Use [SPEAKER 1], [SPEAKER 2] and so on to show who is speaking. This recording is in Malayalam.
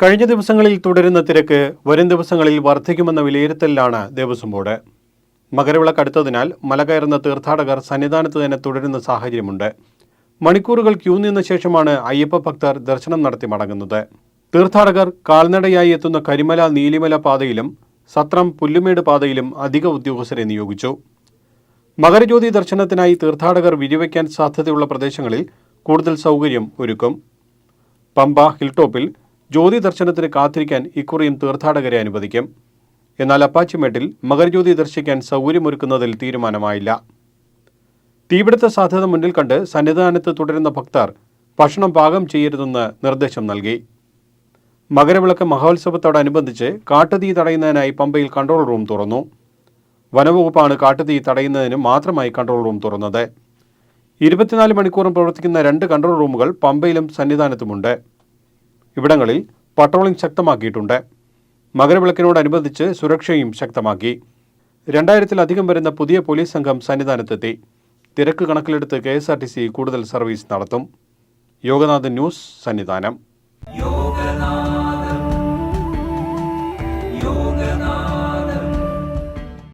[SPEAKER 1] കഴിഞ്ഞ ദിവസങ്ങളിൽ തുടരുന്ന തിരക്ക് വരും ദിവസങ്ങളിൽ വർദ്ധിക്കുമെന്ന വിലയിരുത്തലിലാണ് ദേവസ്വം ബോർഡ്. മകരവിളക്ക് അടുത്തതിനാൽ മല കയറുന്ന തീർത്ഥാടകർ സന്നിധാനത്ത് തന്നെ തുടരുന്ന സാഹചര്യമുണ്ട്. മണിക്കൂറുകൾ ക്യൂ നിന്ന ശേഷമാണ് അയ്യപ്പ ഭക്തർ ദർശനം നടത്തി മടങ്ങുന്നത്. തീർത്ഥാടകർ കാൽനടയായി എത്തുന്ന കരിമല നീലിമല പാതയിലും സത്രം പുല്ലുമേട് പാതയിലും അധിക ഉദ്യോഗസ്ഥരെ നിയോഗിച്ചു. മകരജ്യോതി ദർശനത്തിനായി തീർത്ഥാടകർ വിരിവയ്ക്കാൻ സാധ്യതയുള്ള പ്രദേശങ്ങളിൽ കൂടുതൽ സൗകര്യം ഒരുക്കും. പമ്പ ഹിൽടോപ്പിൽ ജ്യോതി ദർശനത്തിന് കാത്തിരിക്കാൻ ഇക്കുറിയും തീർത്ഥാടകരെ അനുവദിക്കും. എന്നാൽ അപ്പാച്ചിമേട്ടിൽ മകരജ്യോതി ദർശിക്കാൻ സൗകര്യമൊരുക്കുന്നതിൽ തീരുമാനമായില്ല. തീപിടുത്ത സാധ്യത മുന്നിൽ കണ്ട് സന്നിധാനത്ത് തുടരുന്ന ഭക്തർ ഭക്ഷണം പാകം ചെയ്യരുതെന്ന് നിർദ്ദേശം നൽകി. മകരവിളക്ക് മഹോത്സവത്തോടനുബന്ധിച്ച് കാട്ടുതീ തടയുന്നതിനായി പമ്പയിൽ കൺട്രോൾ റൂം തുറന്നു. വനവകുപ്പാണ് കാട്ടുതീ തടയുന്നതിന് മാത്രമായി കൺട്രോൾ റൂം തുറന്നത്. ഇരുപത്തിനാല് മണിക്കൂറും പ്രവർത്തിക്കുന്ന രണ്ട് കൺട്രോൾ റൂമുകൾ പമ്പയിലും സന്നിധാനത്തുമുണ്ട്. ഇവിടങ്ങളിൽ പട്രോളിംഗ് ശക്തമാക്കിയിട്ടുണ്ട്. മകരവിളക്കിനോടനുബന്ധിച്ച് സുരക്ഷയും ശക്തമാക്കി. രണ്ടായിരത്തിലധികം വരുന്ന പുതിയ പോലീസ് സംഘം സന്നിധാനത്തെത്തി. തിരക്ക് കണക്കിലെടുത്ത് കെ കൂടുതൽ സർവീസ് നടത്തും. യോഗനാഥൻ ന്യൂസ് സന്നിധാനം.